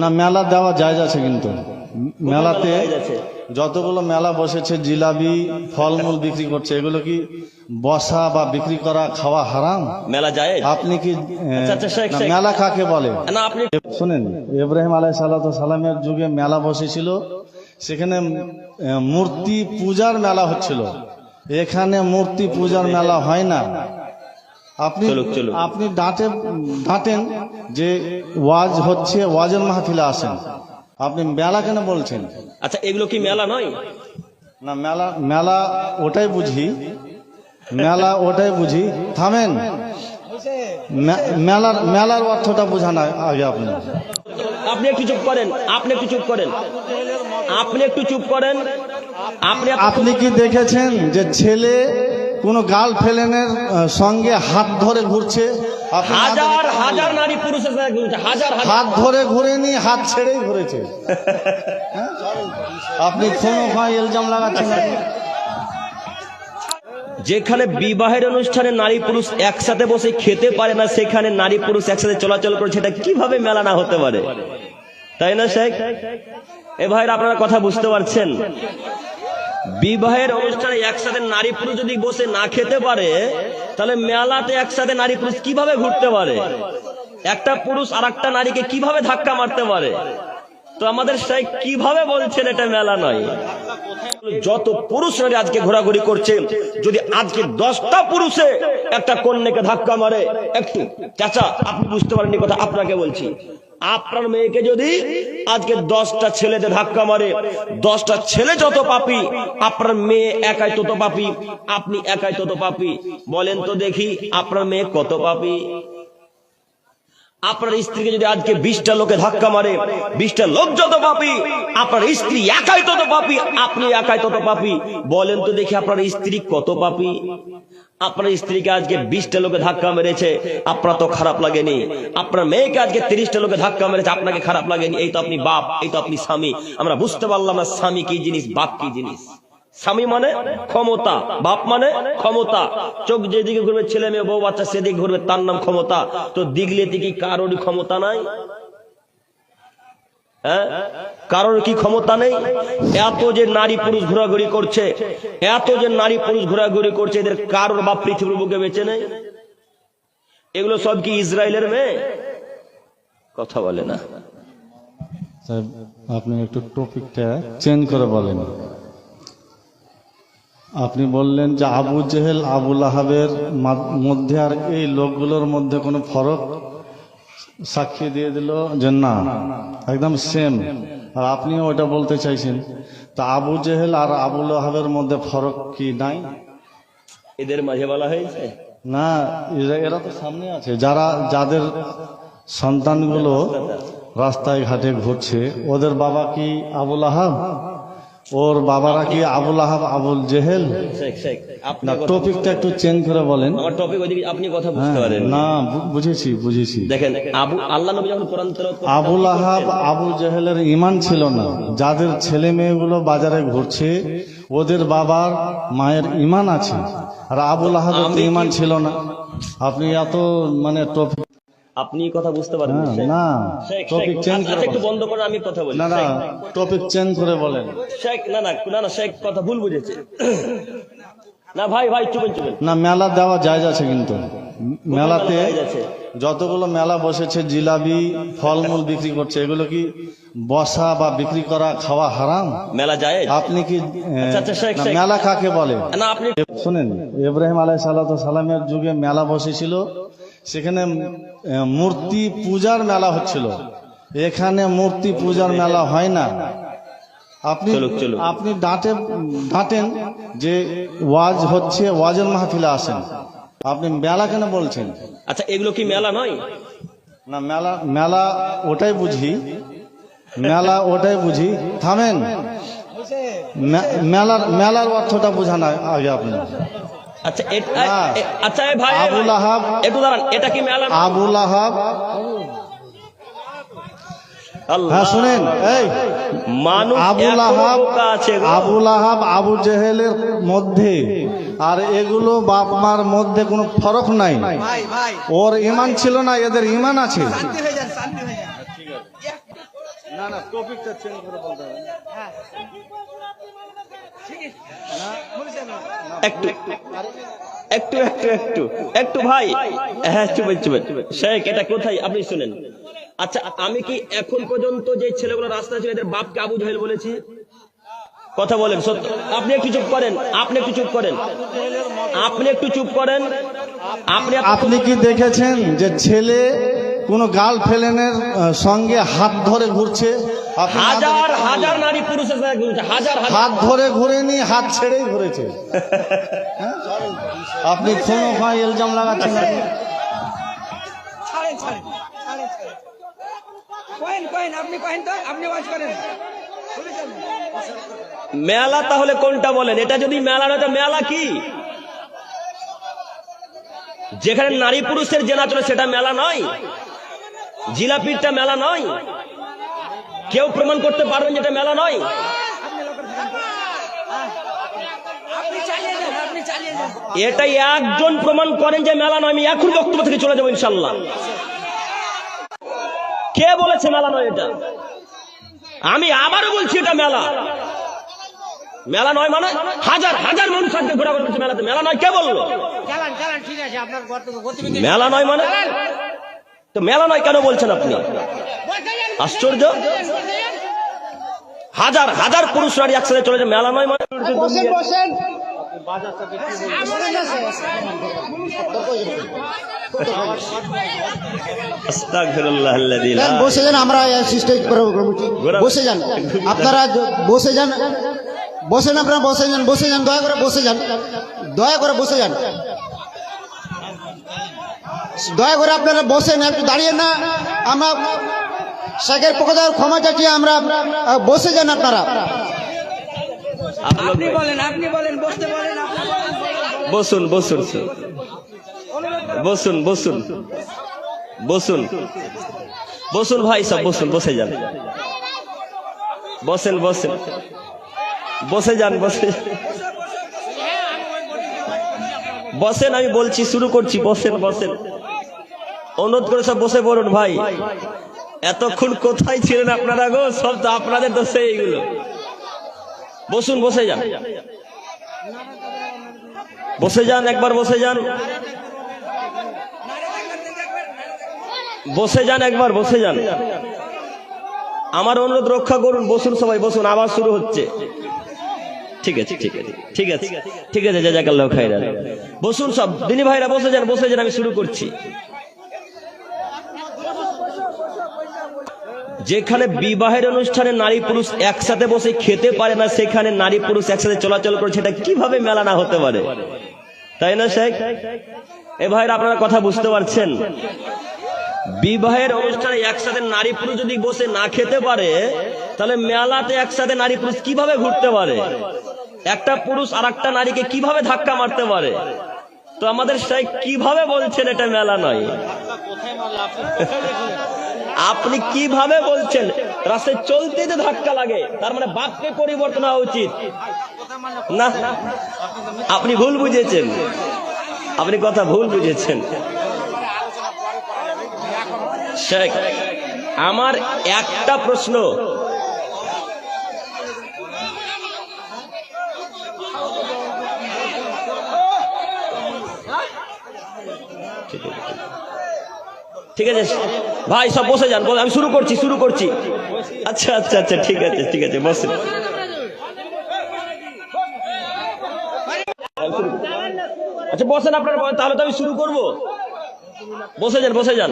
না মেলা দেওয়া জায়জ আছে কিন্তু। মেলাতে যতগুলো মেলা বসেছে জিলাবি ফলমূল বিক্রি করছে এগুলো কি বসা বা বিক্রি করা খাওয়া হারাম? মেলা যায়? আপনি কি আচ্ছা, আচ্ছা। মেলা কাকে বলে? শুনেন ইব্রাহিম আলাই সাল্লাহ সালামের যুগে মেলা বসেছিল সেখানে মূর্তি পূজার মেলা হচ্ছিল। এখানে মূর্তি পূজার মেলা হয় না। আপনি। আপনি ডাঁটে ডাঁটেন যে ওয়াজ হচ্ছে ওয়াজের মাহফিলে আসেন। আপনি মেলা কেন বলছেন? আচ্ছা এগুলো কি মেলা নয়? না মেলা মেলা ওটাই বুঝি। মেলা ওটাই বুঝি। থামেন। মেলার মেলার অর্থটা বোঝান আগে আপনি। আপনি একটু চুপ করেন আপনি একটু চুপ করেন। আপনি একটু চুপ করেন। আপনি আপনি কি দেখেছেন যে ছেলে কোন গার্লফ্রেন্ডের সঙ্গে হাত ধরে ঘুরছে। হাজার হাজার নারী পুরুষের ঘুরছে, হাজার হাত ধরে ঘুরেনি হাত ছেড়েই ঘুরেছে। হ্যাঁ? আপনি কোনো ভাই ইলজাম লাগাচ্ছেন যেখানে বিবাহের অনুষ্ঠানে নারী পুরুষ একসাথে বসে খেতে পারে না সেখানে নারী পুরুষ একসাথে চলাচল করে সেটা কীভাবে মেলা না হতে পারে? তাই না শেখ? এ ভাইরা আপনারা কথা বুঝতে পারছেন? বিবাহের অনুষ্ঠানে একসাথে নারী পুরুষ যদি বসে না খেতে পারে, তাহলে মেলাতে একসাথে নারী পুরুষ কীভাবে ঘুরতে পারে? একটা পুরুষ আর একটা নারীকে কীভাবে ধাক্কা মারতে পারে? তো আমাদের শেখ কীভাবে বলছেন এটা মেলা নয়? যত পুরুষ নারী আজকে ঘোরাঘুরি করছে যদি আজকে দশটা পুরুষে একটা কন্যাকে ধাক্কা মারে, একটু, চাচা, আপনি বুঝতে পারেননি কথা, আপনাকে বলছি। আপনার মেয়েকে যদি আজকে দশটা ছেলেতে ধাক্কা মারে, দশটা ছেলে যত পাপি, আপনার মেয়ে একাই তত পাপি, আপনি একাই তত পাপি। বলেন তো দেখি, আপনার মেয়ে কত পাপি? আপনার স্ত্রীকে যদি আজকে বিশটা লোকে ধাক্কা মারে, বিশটা লোক যত পাপি, আপনার স্ত্রী একাই তত পাপি, আপনি একাই তত পাপি। বলেন তো দেখি আপনার স্ত্রী কত পাপি? আপনার স্ত্রীকে আজকে বিশটা লোকে ধাক্কা মেরেছে, আপনার তো খারাপ লাগেনি। আপনার মেয়েকে আজকে তিরিশটা লোকে ধাক্কা মেরেছে, আপনাকে খারাপ লাগেনি। এই তো আপনি বাপ, এই তো আপনি স্বামী। আমরা বুঝতে পারলাম না স্বামী কি জিনিস, বাপ কি জিনিস। স্বামী মানে ক্ষমতা, বাপ মানে ক্ষমতা। চোখ যেদিকে ঘুরবে, ছেলে মেয়ে, বউ, বাচ্চা সেদিকে ঘুরবে, তার নাম ক্ষমতা। তো দিগলিতে কি কারোরই ক্ষমতা নাই? হ্যাঁ? কারোর কি ক্ষমতা নেই? এত যে নারী পুরুষ ঘোরাঘুরি করছে, এত যে নারী পুরুষ ঘোরাঘুরি করছে, এদের কারোর বা পৃথিবীর বুকে বেঁচে নেই? এগুলো সব কি ইসরায়েলের মেয়ে? কথা বলে না। আপনি একটু টপিকটা চেঞ্জ করে বলেন। আপনি বললেন যে আবু জেহেল আবুল আহাবের মধ্যে আর এই লোকগুলোর মধ্যে কোনো ফরক সাক্ষী দিয়ে দিল যে না একদম সেম আর আপনিও ওটা বলতে চাইছেন। তা আবু জেহেল আর আবুল আহাবের মধ্যে ফরক কি নাই? এদের মাঝে বলা হয়েছে? না এরা- এরা তো সামনে আছে। যারা যাদের সন্তানগুলো রাস্তায় ঘাটে ঘুরছে ওদের বাবা কি আবুল আহাব ওর বাবারা কি আবুল আহাব আবুল জেহেল? না টপিকটা একটু চেঞ্জ করে বলেন। আমার টপিক ওইদিকে আপনি কথা বুঝতে হ্যাঁ, পারেন না বুঝেছি বুঝেছি। দেখেন আবু আল্লাহ নবী যখন কোরআন তেলাওয়াত আবুল আহাব আবু জেহেলের ইমান ছিল না। যাদের ছেলে মেয়েগুলো বাজারে ঘুরছে ওদের বাবার মায়ের ইমান আছে। আর আবুল আহাবের ইমান ছিল না। আপনি এত মানে টপিক আপনি কথা বুঝতে পারেন না, শেখ। না টপিক চেঞ্জ করে একটু বন্ধ করে আমি কথা বলি। না না টপিক চেঞ্জ করে বলেন। শেখ না না না না শেখ কথা ভুল বুঝেছে। না ভাই ভাই চুপেন চুপেন। না মেলা দেওয়া জায়জ আছে কিন্তু। মেলাতে যতগুলো মেলা বসেছে জিলাবি ফলমূল বিক্রি করছে এগুলো কি বসা বা বিক্রি করা খাওয়া হারাম? মেলা যায়? আপনি কি আচ্ছা, আচ্ছা, শেখ, মেলা কাকে বলে? না আপনি শুনেন ইব্রাহিম আলাই সালামের যুগে মেলা বসেছিল। সেখানে মূর্তি পূজার মেলা হচ্ছিল। এখানে মূর্তি পূজার মেলা হয় না। আপনি। আপনি ডাঁটে ডাঁটেন যে ওয়াজ হচ্ছে ওয়াজের মাহফিলে আসেন। আপনি মেলা কেন বলছেন? আচ্ছা এগুলো কি মেলা নয়? না মেলা মেলা ওটাই বুঝি। মেলা ওটাই বুঝি। থামেন। মেলার মেলার অর্থটা বোঝান আগে আপনি আচ্ছা আচ্ছা ভাই আবুল আহাব। একটু দাঁড়ান এটা কি মেলা আবুল আহাব। হ্যাঁ শুনেন এই। মানুষ আবুল আহাব বোকা আছে গো। আবুল আহাব আবু জেহেলের মধ্যে। আর এগুলো বাপ মার মধ্যে কোনো ফরক নাই। ভাই ভাই। ওর ইমান ছিল না এদের ইমান আছে। হয়ে হয়ে না না টপিকটা চেঞ্জ করে বলতে হবে। একটু একটু একটু একটু একটু ভাই। হ্যাঁ চুপেন চুপেন শেখ, এটা কোথায়? আপনি শুনেন। আচ্ছা আমি কি এখন পর্যন্ত যে ছেলেগুলো রাস্তা ছিল, এদের বাপকে আবু জাহেল বলেছি? কথা বলেন, সত্য। আপনি একটু চুপ করেন, আপনি একটু চুপ করেন। আপনি একটু চুপ করেন। আপনি আপনি কি দেখেছেন যে ছেলে কোনো গার্লফ্রেন্ডের সঙ্গে হাত ধরে ঘুরছে? হাজার হাজার নারী পুরুষের সাথে ঘুরছে হাজার হাত ধরে ঘুরেনি হাত ছেড়েই ঘুরেছে। হ্যাঁ? আপনি কোনো ইলজাম লাগাচ্ছেন? মেলা তাহলে কোনটা বলেন? এটা যদি মেলা নয় তো মেলা কি? যেখানে নারী পুরুষের জেনা চলে সেটা মেলা নয়। জিলাপিরটা মেলা নয়। কেউ প্রমাণ করতে পারবেন যেটা মেলা নয়। আপনি চালিয়ে যান আপনি চালিয়ে যান। এটা একজন প্রমাণ করেন যে মেলা নয় আমি এখন বক্তব্য থেকে চলে যাব ইনশাল্লাহ। কে বলেছে মেলা নয় এটা? আমি আবারও বলছি এটা মেলা। মেলা নয় মানে হাজার হাজার মানুষ আজকে ঘোরাঘুরি করছে মেলাতে। মেলা নয় কে বলল? মেলা নয় মানে? তো মেলা নয় কেন বলছেন আপনি? আশ্চর্য? হাজার হাজার পুরুষ নারী একসাথে চলে যায়। মেলা নয় মানে বসে যান আমরা বসে যান। আপনারা বসে যান। বসেন আপনারা বসে যান বসে যান দয়া করে বসে যান। দয়া করে বসে যান। দয়া করে আপনারা বসেন একটু দাঁড়িয়ে না। আমরা শেখের পক্ষ থেকে ক্ষমা চাচ্ছি আমরা বসে যান আপনারা। আপনি বলেন আপনি বলেন বসতে বলেন। বসুন বসুন বসুন বসুন বসুন। বসুন ভাই সব বসুন বসে যান। বসেন বসেন। বসে যান বসে বসেন আমি বলছি শুরু করছি বসেন বসেন। অনুরোধ করে সব বসে পড়ুন ভাই। এতক্ষণ কোথায় ছিলেন আপনারা গো? সব তো আপনাদের দোষে এইগুলো বসুন, বসে যান। বসে যান, একবার বসে যান। বসে যান, একবার বসে যান। আমার অনুরোধ রক্ষা করুন, বসুন সবাই, বসুন, আবার শুরু হচ্ছে। ঠিক আছে ঠিক আছে ঠিক আছে ঠিক আছে, জাজাকাল্লাহ খাইরান বসুন সব, দিনী ভাইরা বসে যান বসে যান, আমি শুরু করছি। যেখানে বিবাহের অনুষ্ঠানে নারী পুরুষ একসাথে বসে খেতে পারে না, সেখানে নারী পুরুষ একসাথে চলাচল করে, সেটা কীভাবে মেলা না হতে পারে? তাই না, শেখ? এ ভাইরা, আপনারা কথা বুঝতে পারছেন? বিবাহের অনুষ্ঠানে একসাথে নারী পুরুষ যদি বসে না খেতে পারে, তাহলে মেলাতে একসাথে নারী পুরুষ কীভাবে ঘুরতে পারে? একটা পুরুষ আর একটা নারীকে কীভাবে ধাক্কা মারতে পারে? তো আমাদের শেখ কীভাবে বলছেন এটা মেলা নয়? আপনি কীভাবে বলছেন? রাস্তায় চলতে যে ধাক্কা লাগে। তার মানে বাক্যে পরিবর্তন হওয়া উচিত। না, আপনি ভুল বুঝেছেন। আপনি কথা ভুল বুঝেছেন। শেখ, আমার একটা প্রশ্ন। ঠিক আছে ভাই সব বসে যান আমি শুরু করছি শুরু করছি। আচ্ছা আচ্ছা আচ্ছা ঠিক আছে ঠিক আছে বসে আচ্ছা বসেন আপনারা, তাহলে তো আমি শুরু করব। বসে যান বসে যান।